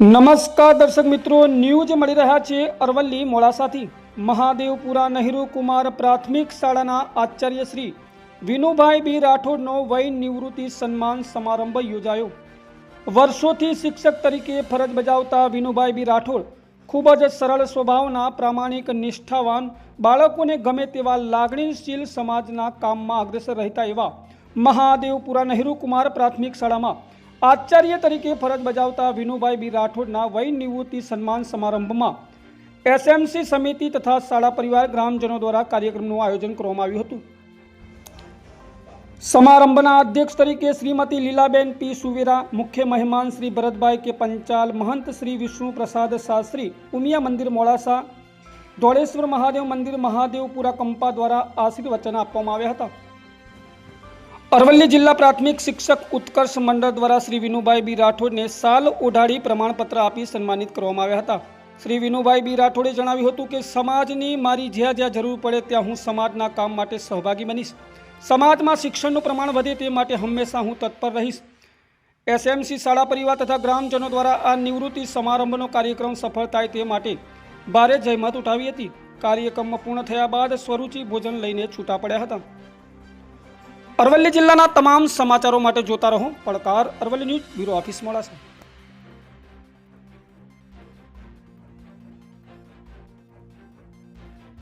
નમસ્કાર દર્શક મિત્રો, ન્યૂઝ મળી રહ્યા છે અરવલ્લી મોડાસાથી. મહાદેવપુરા નહેરુ કુમાર પ્રાથમિક શાળાના આચાર્ય શ્રી વિનુભાઈ બી રાઠોડનો વય નિવૃત્તિ સન્માન સમારંભ યોજાયો. વર્ષોથી શિક્ષક તરીકે ફરજ બજાવતા વિનુભાઈ બી રાઠોડ ખૂબ જ સરળ સ્વભાવના, પ્રામાણિક, નિષ્ઠાવાન, બાળકોને ગમે તેવા લાગણીશીલ સમાજના કામમાં અગ્રેસર રહેતા એવા મહાદેવપુરા નહેરુ કુમાર પ્રાથમિક શાળામાં આચાર્ય તરીકે ફરજ બજાવતા વિનુભાઈ બી રાઠોડના વય નિવૃત્તિ સન્માન સમારંભમાં એસએમસી સમિતિ તથા શાળા પરિવાર ગ્રામજનો દ્વારા કાર્યક્રમનું આયોજન કરવામાં આવ્યું હતું. સમારંભના અધ્યક્ષ તરીકે શ્રીમતી લીલાબેન પી સુવેરા, મુખ્ય મહેમાન શ્રી ભરતભાઈ કે પંચાલ, મહંત શ્રી વિષ્ણુ પ્રસાદ શાસ્ત્રી, ઉમિયા મંદિર મોડાસા, ધોળેશ્વર મહાદેવ મંદિર મહાદેવપુરા કંપા દ્વારા આશીર્વચન આપવામાં આવ્યા હતા. અરવલ્લી જિલ્લા પ્રાથમિક શિક્ષક ઉત્કર્ષ મંડળ દ્વારા શ્રી વિનુભાઈ બી રાઠોડને સાલ ઓઢાડી પ્રમાણપત્ર આપી સન્માનિત કરવામાં આવ્યા હતા. શ્રી વિનુભાઈ બી રાઠોડે જણાવ્યું હતું કે, સમાજની મારી જ્યાં જ્યાં જરૂર પડે ત્યાં હું સમાજના કામ માટે સહભાગી બનીશ. સમાજમાં શિક્ષણનું પ્રમાણ વધે તે માટે હંમેશા હું તત્પર રહીશ. એસએમસી શાળા પરિવાર તથા ગ્રામજનો દ્વારા આ નિવૃત્તિ સમારંભનો કાર્યક્રમ સફળ થાય તે માટે ભારે જહેમત ઉઠાવી હતી. કાર્યક્રમ પૂર્ણ થયા બાદ સ્વરૂચિ ભોજન લઈને છૂટા પડ્યા હતા. અરવલ્લી જિલ્લાના તમામ સમાચારો માટે જોતા રહો પડકાર Aravalli news bureau office Modasa.